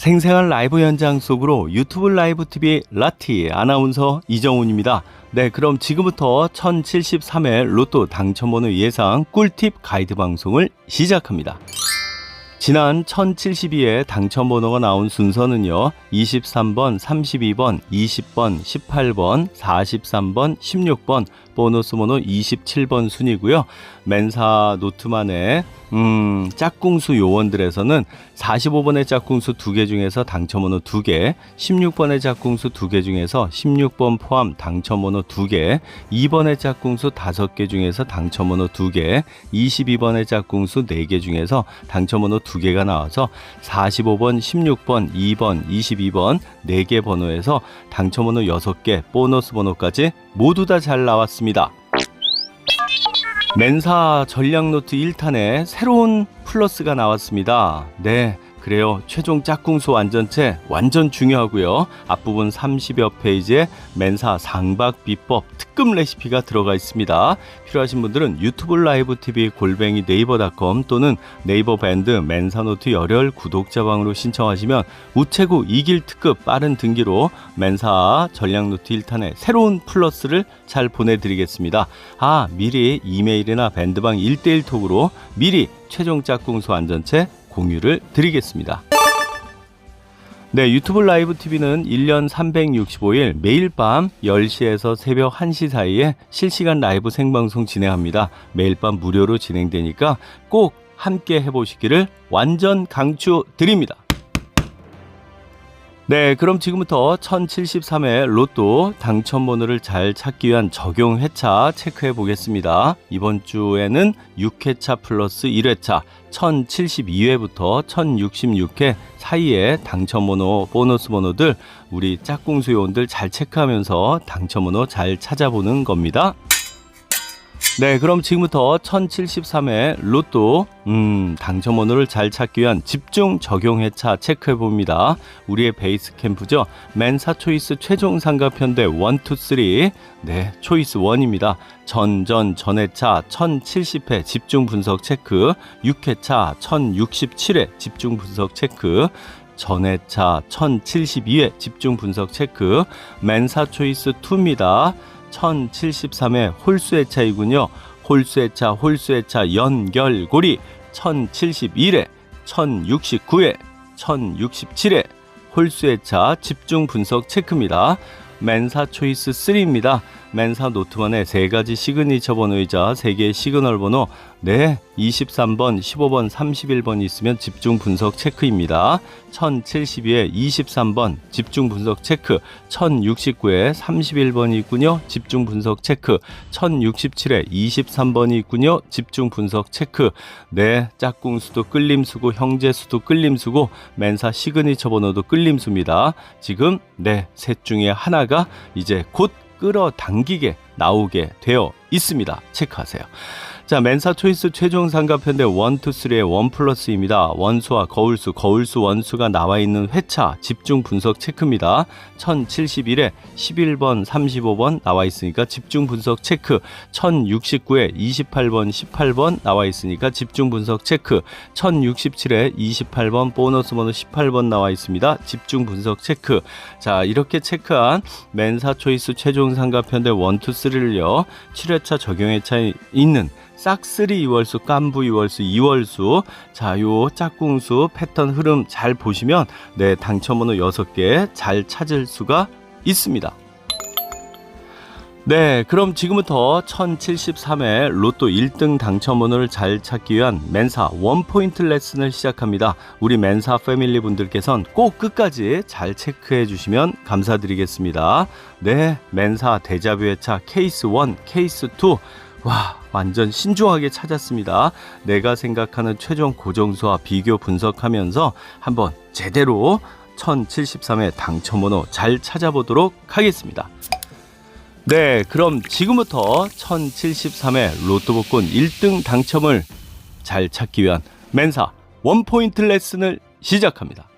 생생한 라이브 현장 속으로 유튜브 라이브 TV 라티 아나운서 이정훈입니다. 네, 그럼 지금부터 1073회 로또 당첨번호 예상 꿀팁 가이드 방송을 시작합니다. 지난 1072회 당첨번호가 나온 순서는요. 23번, 32번, 20번, 18번, 43번, 16번, 보너스 번호 27번 순이고요. 맨사 노트만의 음, 짝꿍수 요원들에서는 45번의 짝꿍수 2개 중에서 당첨번호 2개, 16번의 짝꿍수 2개 중에서 16번 포함 당첨번호 2개, 2번의 짝꿍수 5개 중에서 당첨번호 2개, 22번의 짝꿍수 4개 중에서 당첨번호 2개가 나와서 45번, 16번, 2번, 22번 4개 번호에서 당첨번호 6개, 보너스 번호까지 모두 다 잘 나왔습니다. 맨사 전략노트 1탄에 새로운 플러스가 나왔습니다. 네. 그래요. 최종 짝꿍수 완전체 완전 중요하고요. 앞부분 30여 페이지에 맨사 상박 비법 특급 레시피가 들어가 있습니다. 필요하신 분들은 유튜브 라이브 TV 골뱅이 네이버닷컴 또는 네이버 밴드 맨사노트 열혈 구독자방으로 신청하시면 우체국 이길 특급 빠른 등기로 맨사 전략노트 1탄에 새로운 플러스를 잘 보내드리겠습니다. 아 미리 이메일이나 밴드방 1대1 톡으로 미리 최종 짝꿍수 완전체 공유를 드리겠습니다. 네, 유튜브 라이브 TV는 1년 365일 매일 밤 10시에서 새벽 1시 사이에 실시간 라이브 생방송 진행합니다. 매일 밤 무료로 진행되니까 꼭 함께 해보시기를 완전 강추 드립니다. 네, 그럼 지금부터 1073회 로또 당첨 번호를 잘 찾기 위한 적용 회차 체크해 보겠습니다. 이번 주에는 6회차 플러스 1회차 1072회부터 1066회 사이에 당첨 번호, 보너스 번호들 우리 짝꿍 수 요원들 잘 체크하면서 당첨 번호 잘 찾아보는 겁니다. 네, 그럼 지금부터 1073회 로또 음, 당첨 번호를 잘 찾기 위한 집중 적용 회차 체크해 봅니다. 우리의 베이스 캠프죠. 맨사 초이스 최종 상가편대 1, 2, 3. 네, 초이스 1입니다. 전전 전회차 1070회 집중 분석 체크, 6회차 1067회 집중 분석 체크, 전회차 1072회 집중 분석 체크, 맨사 초이스 2입니다. 1073회 홀수의 차이군요. 홀수의 차, 홀수의 차 연결고리 1071회, 1069회, 1067회 홀수의 차 집중 분석 체크입니다. 맨사 초이스 3입니다. 맨사 노트원의 세 가지 시그니처 번호이자 세 개의 시그널 번호 네 23번, 15번, 31번 있으면 집중 분석 체크입니다. 1072에 23번 집중 분석 체크, 1069에 31번이 있군요. 집중 분석 체크, 1067에 23번이 있군요. 집중 분석 체크. 네 짝꿍수도 끌림수고 형제수도 끌림수고 맨사 시그니처 번호도 끌림수입니다. 지금 네 셋 중에 하나가 이제 곧 끌어당기게 나오게 되어 있습니다. 체크하세요. 자, 맨사 초이스 최종 상가편대 1, 2, 3의 1 플러스입니다. 원수와 거울수, 거울수 원수가 나와 있는 회차 집중 분석 체크입니다. 1071에 11번, 35번 나와 있으니까 집중 분석 체크. 1069에 28번, 18번 나와 있으니까 집중 분석 체크. 1067에 28번, 보너스 번호 18번 나와 있습니다. 집중 분석 체크. 자, 이렇게 체크한 맨사 초이스 최종 상가편대 1, 2, 3를요. 7회차 적용 회차에 있는 싹쓸이 2월수, 깐부 2월수, 2월수. 자, 요 짝꿍수 패턴 흐름 잘 보시면 네, 당첨번호 6개 잘 찾을 수가 있습니다. 네, 그럼 지금부터 1073회 로또 1등 당첨번호를 잘 찾기 위한 맨사 원포인트 레슨을 시작합니다. 우리 맨사 패밀리 분들께선 꼭 끝까지 잘 체크해 주시면 감사드리겠습니다. 네, 맨사 대자뷰 회차 케이스 1, 케이스 2. 와, 완전 신중하게 찾았습니다. 내가 생각하는 최종 고정수와 비교 분석하면서 한번 제대로 1073회 당첨번호 잘 찾아보도록 하겠습니다. 네, 그럼 지금부터 1073회 로또 복권 1등 당첨을 잘 찾기 위한 맨사 원포인트 레슨을 시작합니다.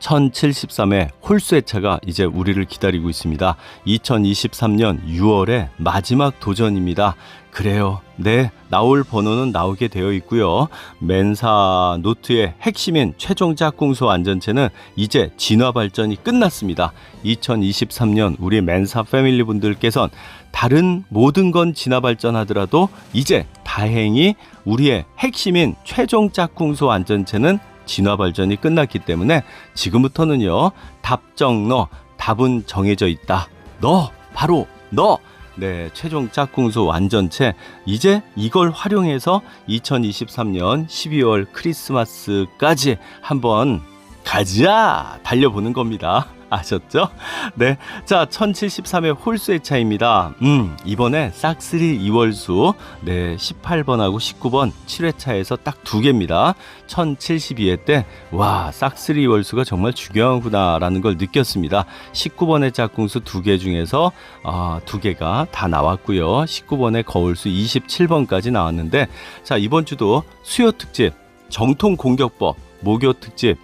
1073회 홀수의 차가 이제 우리를 기다리고 있습니다. 2023년 6월의 마지막 도전입니다. 그래요. 네, 나올 번호는 나오게 되어 있고요. 맨사 노트의 핵심인 최종 짝꿍소 완전체는 이제 진화 발전이 끝났습니다. 2023년 우리 맨사 패밀리 분들께선 다른 모든 건 진화 발전하더라도 이제 다행히 우리의 핵심인 최종 짝꿍소 완전체는 진화 발전이 끝났기 때문에 지금부터는요 답정 너 답은 정해져 있다. 너 바로 너! 네, 최종 짝꿍소 완전체. 이제 이걸 활용해서 2023년 12월 크리스마스까지 한번 가자! 달려보는 겁니다. 아셨죠? 네. 자, 1073의 홀수의 차입니다. 음, 이번에 싹쓸이 2월수, 네, 18번하고 19번 7회차에서 딱 두 개입니다. 1072회 때, 와, 싹쓸이 2월수가 정말 중요하구나라는 걸 느꼈습니다. 19번의 짝꿍수 두 개 중에서, 아, 두 개가 다 나왔고요. 19번의 거울수 27번까지 나왔는데, 자, 이번 주도 수요 특집, 정통 공격법, 목요 특집,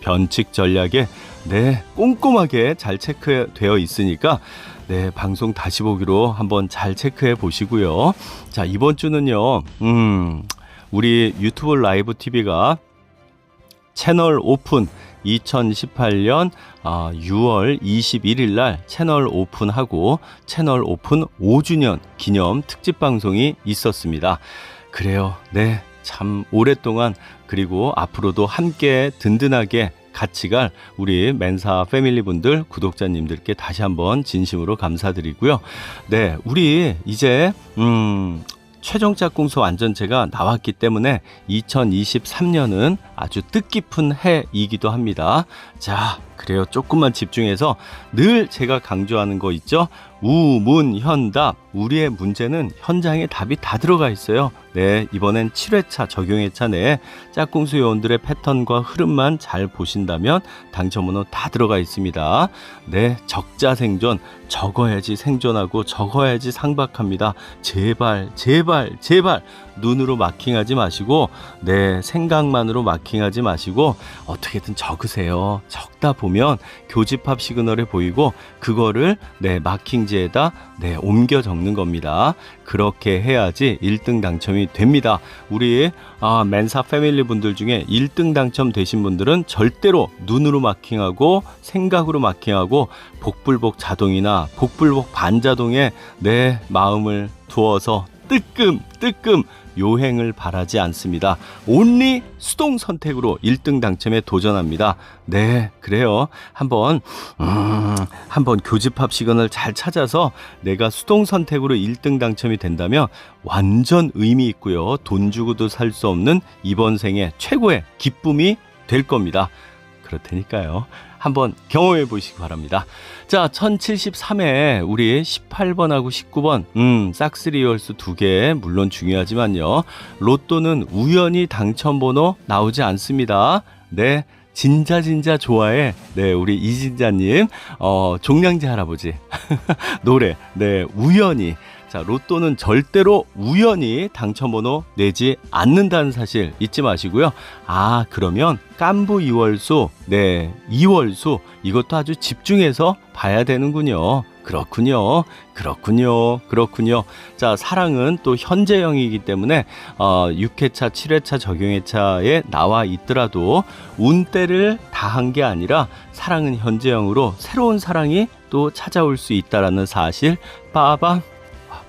변칙 전략에 네, 꼼꼼하게 잘 체크되어 있으니까 네, 방송 다시 보기로 한번 잘 체크해 보시고요. 자, 이번 주는요. 음, 우리 유튜브 라이브 TV가 채널 오픈 2018년 아, 6월 21일 날 채널 오픈하고 채널 오픈 5주년 기념 특집 방송이 있었습니다. 그래요. 네. 참 오랫동안 그리고 앞으로도 함께 든든하게 같이 갈 우리 맨사 패밀리 분들 구독자님들께 다시 한번 진심으로 감사드리고요. 네, 우리 이제 음 최종 짝꿍소 완전체가 나왔기 때문에 2023년은 아주 뜻깊은 해이기도 합니다. 자, 그래요. 조금만 집중해서 늘 제가 강조하는 거 있죠? 우문현답. 우리의 문제는 현장에 답이 다 들어가 있어요. 네, 이번엔 7회차 적용회차 내에 짝꿍수 요원들의 패턴과 흐름만 잘 보신다면 당첨번호 다 들어가 있습니다. 네, 적자 생존, 적어야지 생존하고 적어야지 상박합니다. 제발, 제발, 제발 눈으로 마킹하지 마시고 네, 생각만으로 마킹하지 마시고 어떻게든 적으세요. 적다 보면 교집합 시그널에 보이고 그거를 네, 마킹지에다 네, 옮겨 적는 겁니다. 그렇게 해야지 1등 당첨이 됩니다. 우리 아, 맨사 패밀리 분들 중에 1등 당첨되신 분들은 절대로 눈으로 마킹하고 생각으로 마킹하고 복불복 자동이나 복불복 반자동에 내 마음을 두어서 뜨끔 뜨끔 요행을 바라지 않습니다. 온리 수동 선택으로 1등 당첨에 도전합니다. 네, 그래요. 한번 음, 한번 교집합 시간을 잘 찾아서 내가 수동 선택으로 1등 당첨이 된다면 완전 의미 있고요. 돈 주고도 살 수 없는 이번 생의 최고의 기쁨이 될 겁니다. 그렇다니까요. 한번 경험해 보시기 바랍니다. 자, 1073회 우리 18번하고 19번 음, 싹쓸이 월수 두 개 물론 중요하지만요. 로또는 우연히 당첨 번호 나오지 않습니다. 네. 진짜 진짜 좋아해. 네, 우리 이진자님, 어, 종량제 할아버지 노래, 네, 우연히. 자, 로또는 절대로 우연히 당첨번호 내지 않는다는 사실 잊지 마시고요. 아, 그러면 깐부 2월수, 네, 2월수, 이것도 아주 집중해서 봐야 되는군요. 그렇군요. 그렇군요. 그렇군요. 자, 사랑은 또 현재형이기 때문에 어, 6회차, 7회차, 적용회차에 나와 있더라도 운때를 다 한 게 아니라 사랑은 현재형으로 새로운 사랑이 또 찾아올 수 있다라는 사실 빠밤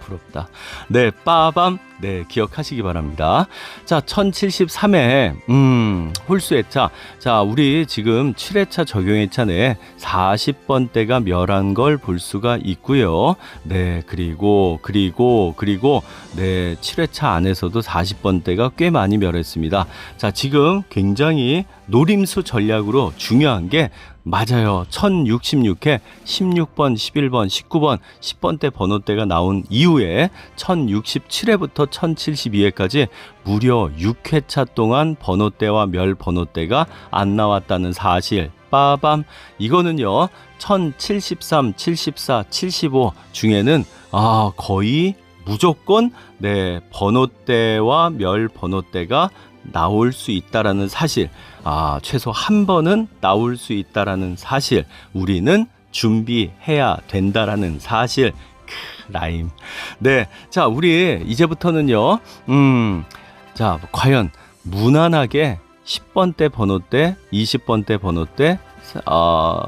부럽다. 네, 빠밤. 네, 기억하시기 바랍니다. 자, 1073회, 음, 홀수회차. 자, 우리 지금 7회차 적용회차 내에 40번대가 멸한 걸 볼 수가 있고요. 네, 그리고, 그리고, 그리고, 네, 7회차 안에서도 40번대가 꽤 많이 멸했습니다. 자, 지금 굉장히 노림수 전략으로 중요한 게 맞아요. 1066회 16번, 11번, 19번, 10번대 번호대가 나온 이후에 1067회부터 1072회까지 무려 6회차 동안 번호대와 멸 번호대가 안 나왔다는 사실. 빠밤. 이거는요. 1073, 74, 75 중에는 아, 거의 무조건 네, 번호대와 멸 번호대가 나올 수 있다라는 사실. 아, 최소 한 번은 나올 수 있다라는 사실. 우리는 준비해야 된다라는 사실. 크, 라임. 네. 자, 우리 이제부터는요, 음, 자, 과연 무난하게 10번대 번호 대, 20번대 번호 대, 어,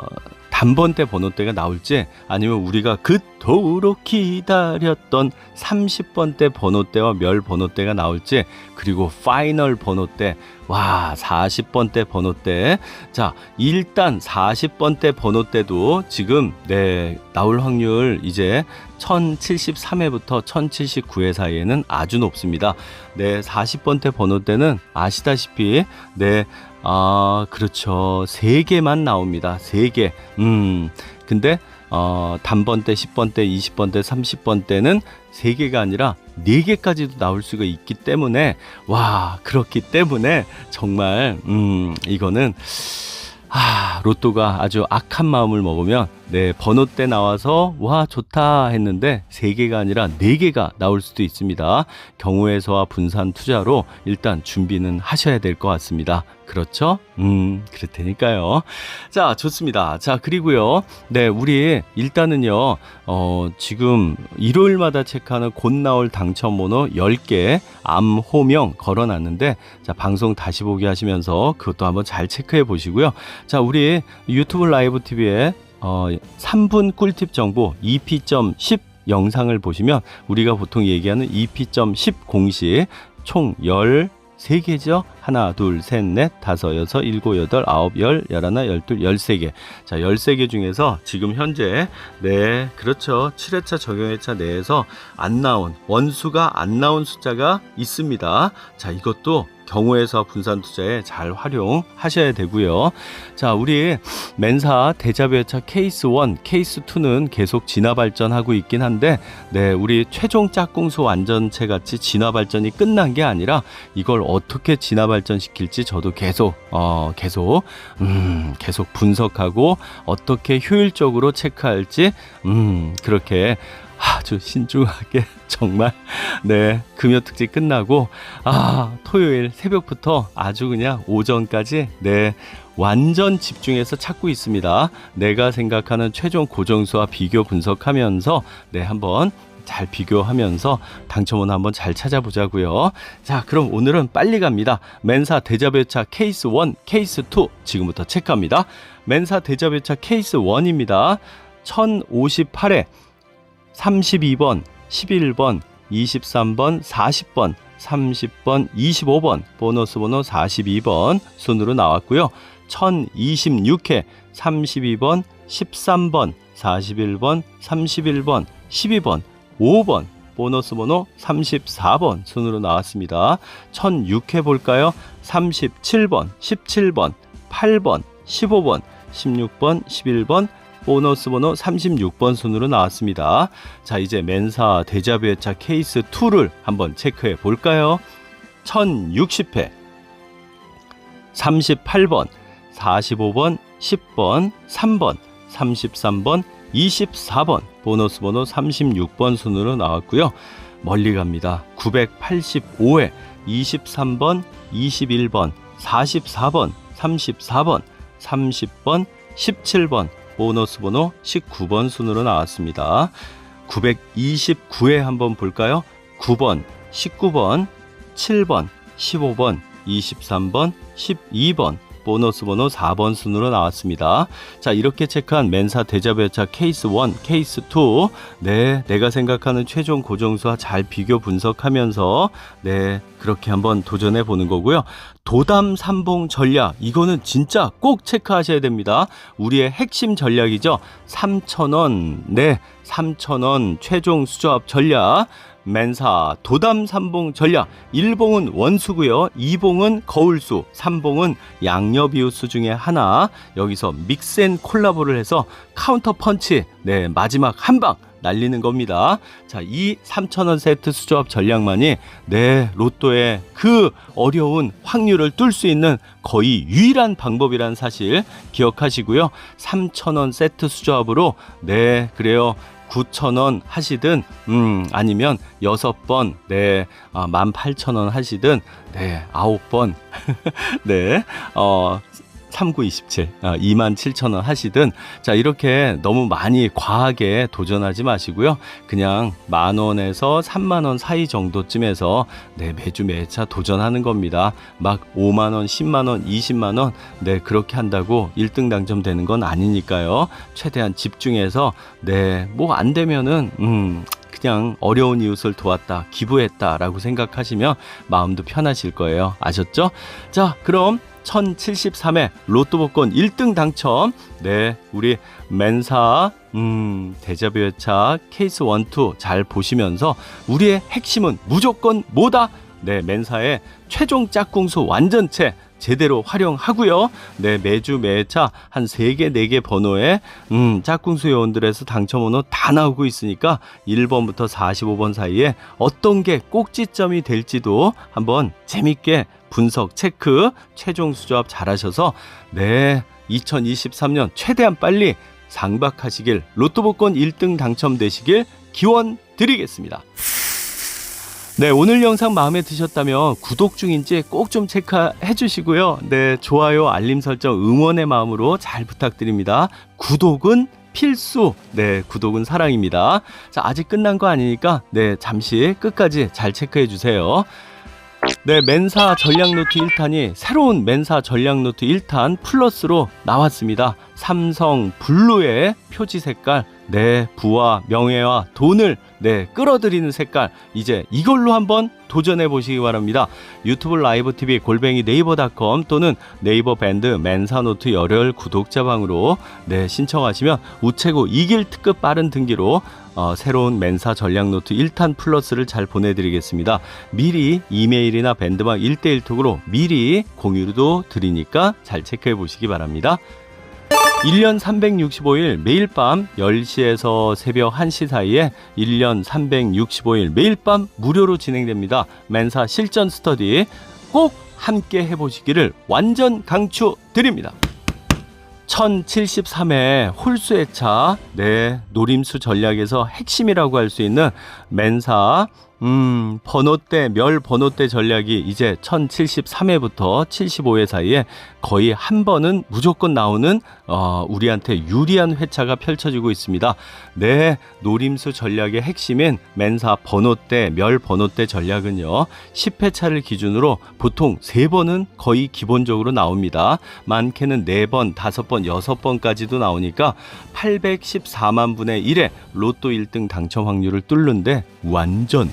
단번대 번호대가 나올지 아니면 우리가 그토록 기다렸던 30번대 번호대와 멸 번호대가 나올지 그리고 파이널 번호대 와 40번대 번호대 자 일단 40번대 번호대도 지금 네 나올 확률 이제 1073회부터 1079회 사이에는 아주 높습니다. 네 40번대 번호대는 아시다시피 네 아, 그렇죠. 세 개만 나옵니다. 세 개. 음. 근데 어, 단번대, 10번대, 20번대, 30번대는 세 개가 아니라 네 개까지도 나올 수가 있기 때문에 와, 그렇기 때문에 정말 음, 이거는 아, 로또가 아주 악한 마음을 먹으면 네, 번호 때 나와서 와, 좋다 했는데 세 개가 아니라 네 개가 나올 수도 있습니다. 경우에서와 분산 투자로 일단 준비는 하셔야 될 것 같습니다. 그렇죠? 음, 그럴 테니까요. 자, 좋습니다. 자, 그리고요. 네, 우리 일단은요. 어, 지금 일요일마다 체크하는 곧 나올 당첨 번호 10개 암호명 걸어 놨는데 자, 방송 다시 보기 하시면서 그것도 한번 잘 체크해 보시고요. 자, 우리 유튜브 라이브 TV에 어, 3분 꿀팁 정보 EP.10 영상을 보시면 우리가 보통 얘기하는 EP.10 공식 총 13개죠. 하나, 둘, 셋, 넷, 다섯, 여섯, 일곱, 여덟, 아홉, 열, 열하나, 열둘, 열세 개. 자, 열세 개 중에서 지금 현재 네, 그렇죠. 7회차 적용회차 내에서 안 나온 원수가 안 나온 숫자가 있습니다. 자, 이것도 경우에서 분산 투자에 잘 활용하셔야 되고요. 자, 우리 맨사 대자배차 케이스 1, 케이스 2는 계속 진화 발전하고 있긴 한데 네, 우리 최종 짝꿍수 완전체 같이 진화 발전이 끝난 게 아니라 이걸 어떻게 진화 발전시킬지 저도 계속 어 계속 음, 계속 분석하고 어떻게 효율적으로 체크할지 음, 그렇게 아주 신중하게 정말 네 금요 특집 끝나고 아 토요일 새벽부터 아주 그냥 오전까지 네 완전 집중해서 찾고 있습니다. 내가 생각하는 최종 고정수와 비교 분석하면서 네 한번 잘 비교하면서 당첨원 한번 잘 찾아보자고요. 자, 그럼 오늘은 빨리 갑니다. 맨사 대자배차 케이스 1, 케이스 2 지금부터 체크합니다. 맨사 대자배차 케이스 1입니다. 1058회 32번, 11번, 23번, 40번, 30번, 25번, 보너스 번호 42번 순으로 나왔고요. 1026회 32번, 13번, 41번, 31번, 12번, 5번, 보너스 번호 34번 순으로 나왔습니다. 1006회 볼까요? 37번, 17번, 8번, 15번, 16번, 11번, 보너스 번호 36번 순으로 나왔습니다. 자, 이제 맨사 대자배차 케이스 2를 한번 체크해 볼까요? 1060회 38번, 45번, 10번, 3번, 33번, 24번, 보너스 번호 36번 순으로 나왔고요. 멀리 갑니다. 985회 23번, 21번, 44번, 34번, 30번, 17번, 보너스 번호 19번 순으로 나왔습니다. 929회 한번 볼까요? 9번, 19번, 7번, 15번, 23번, 12번, 보너스 번호 4번 순으로 나왔습니다. 자, 이렇게 체크한 맨사 대자배차 케이스 1, 케이스 2. 네, 내가 생각하는 최종 고정수와 잘 비교 분석하면서 네, 그렇게 한번 도전해 보는 거고요. 도담 삼봉 전략 이거는 진짜 꼭 체크하셔야 됩니다. 우리의 핵심 전략이죠. 3,000원. 네, 3,000원 최종 수조합 전략. 맨사 도담 삼봉 전략 1봉은 원수고요 2봉은 거울수 3봉은 양녀비우수 중에 하나 여기서 믹스앤 콜라보를 해서 카운터 펀치 네 마지막 한 방 날리는 겁니다. 자, 이 3,000원 세트 수조합 전략만이 네, 로또의 그 어려운 확률을 뚫을 수 있는 거의 유일한 방법이라는 사실 기억하시고요. 3,000원 세트 수조합으로 네, 그래요. 9,000원 하시든, 음, 아니면 6번, 네, 아, 18,000원 하시든, 네, 9번, 네, 어, 3927, 아, 27,000원 하시든, 자, 이렇게 너무 많이 과하게 도전하지 마시고요. 그냥 만 원에서 3만 원 사이 정도쯤에서 네, 매주 매차 도전하는 겁니다. 막 5만 원, 10만 원, 20만 원, 네, 그렇게 한다고 1등 당첨되는 건 아니니까요. 최대한 집중해서, 네, 뭐 안 되면은, 음, 그냥 어려운 이웃을 도왔다, 기부했다라고 생각하시면 마음도 편하실 거예요. 아셨죠? 자, 그럼 1073회 로또 복권 1등 당첨. 네, 우리 맨사 음, 데자뷰 회차 케이스 1, 2 잘 보시면서 우리의 핵심은 무조건 뭐다? 네, 맨사의 최종 짝꿍수 완전체 제대로 활용하고요. 네, 매주 매차 한 3개, 4개 번호에 음, 짝꿍수 회원들에서 당첨 번호 다 나오고 있으니까 1번부터 45번 사이에 어떤 게 꼭지점이 될지도 한번 재밌게 분석, 체크, 최종 수조합 잘하셔서 네, 2023년 최대한 빨리 상박하시길 로또 복권 1등 당첨되시길 기원 드리겠습니다. 네, 오늘 영상 마음에 드셨다면 구독 중인지 꼭 좀 체크해 주시고요. 네, 좋아요, 알림 설정, 응원의 마음으로 잘 부탁드립니다. 구독은 필수. 네, 구독은 사랑입니다. 자, 아직 끝난 거 아니니까 네, 잠시 끝까지 잘 체크해 주세요. 네, 맨사 전략 노트 1탄이 새로운 맨사 전략 노트 1탄 플러스로 나왔습니다. 삼성 블루의 표지 색깔, 네, 부와 명예와 돈을 네, 끌어들이는 색깔. 이제 이걸로 한번 도전해 보시기 바랍니다. 유튜브 라이브 TV 골뱅이 네이버닷컴 또는 네이버 밴드 맨사노트 열혈 구독자방으로 네, 신청하시면 우체국 이길 특급 빠른 등기로 어, 새로운 맨사 전략 노트 1탄 플러스를 잘 보내드리겠습니다. 미리 이메일이나 밴드방 1대1 톡으로 미리 공유도 드리니까 잘 체크해 보시기 바랍니다. 1년 365일 매일 밤 10시에서 새벽 1시 사이에 1년 365일 매일 밤 무료로 진행됩니다. 맨사 실전 스터디 꼭 함께 해보시기를 완전 강추 드립니다. 1073회 홀수의 차, 네, 노림수 전략에서 핵심이라고 할 수 있는 맨사, 음, 번호대, 멸 번호대 전략이 이제 1073회부터 75회 사이에 거의 한 번은 무조건 나오는, 어, 우리한테 유리한 회차가 펼쳐지고 있습니다. 네, 노림수 전략의 핵심인 맨사 번호대, 멸 번호대 전략은요, 10회차를 기준으로 보통 3번은 거의 기본적으로 나옵니다. 많게는 4번, 5번, 6번까지도 나오니까 814만 분의 1의 로또 1등 당첨 확률을 뚫는데 완전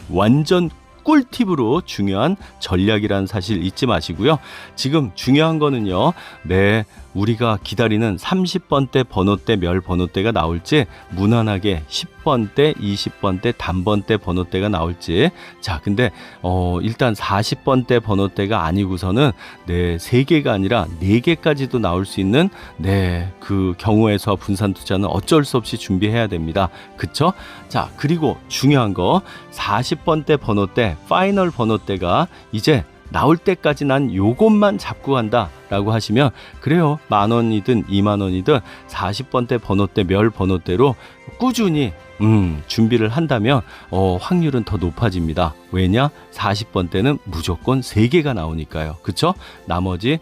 꿀팁으로 중요한 전략이라는 사실 잊지 마시고요. 지금 중요한 거는요. 네, 우리가 기다리는 30번대 번호대 멸 번호대가 나올지 무난하게 10번대, 20번대 단번대 번호대가 나올지 자, 근데 어 일단 40번대 번호대가 아니고서는 네, 3개가 아니라 4개까지도 나올 수 있는 네, 그 경우에서 분산 투자는 어쩔 수 없이 준비해야 됩니다. 그쵸? 자, 그리고 중요한 거 40번대 번호대, 파이널 번호대가 이제 나올 때까지 난 요것만 잡고 간다 라고 하시면 그래요 만 원이든 이만 원이든 40번대 번호대 멸 번호대로 꾸준히 음, 준비를 한다면 어, 확률은 더 높아집니다. 왜냐? 40번대는 무조건 3개가 나오니까요. 그쵸? 나머지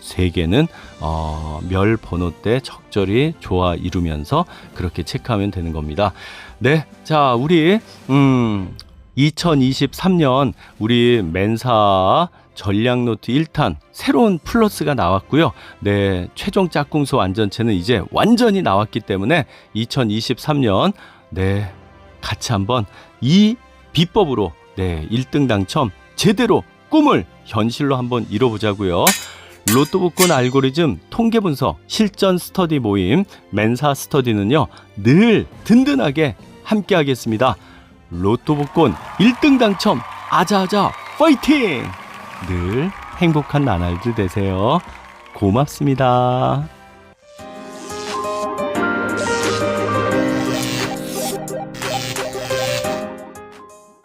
세 개는 어, 멸 번호 때 적절히 조화 이루면서 그렇게 체크하면 되는 겁니다. 네, 자 우리 음, 2023년 우리 맨사 전략 노트 1탄 새로운 플러스가 나왔고요. 네, 최종 짝꿍수 완전체는 이제 완전히 나왔기 때문에 2023년 네, 같이 한번 이 비법으로 네, 1등 당첨 제대로 꿈을 현실로 한번 이뤄보자고요. 로또 복권 알고리즘 통계 분석 실전 스터디 모임 맨사 스터디는요 늘 든든하게 함께 하겠습니다. 로또 복권 1등 당첨 아자아자 파이팅! 늘 행복한 나날들 되세요. 고맙습니다.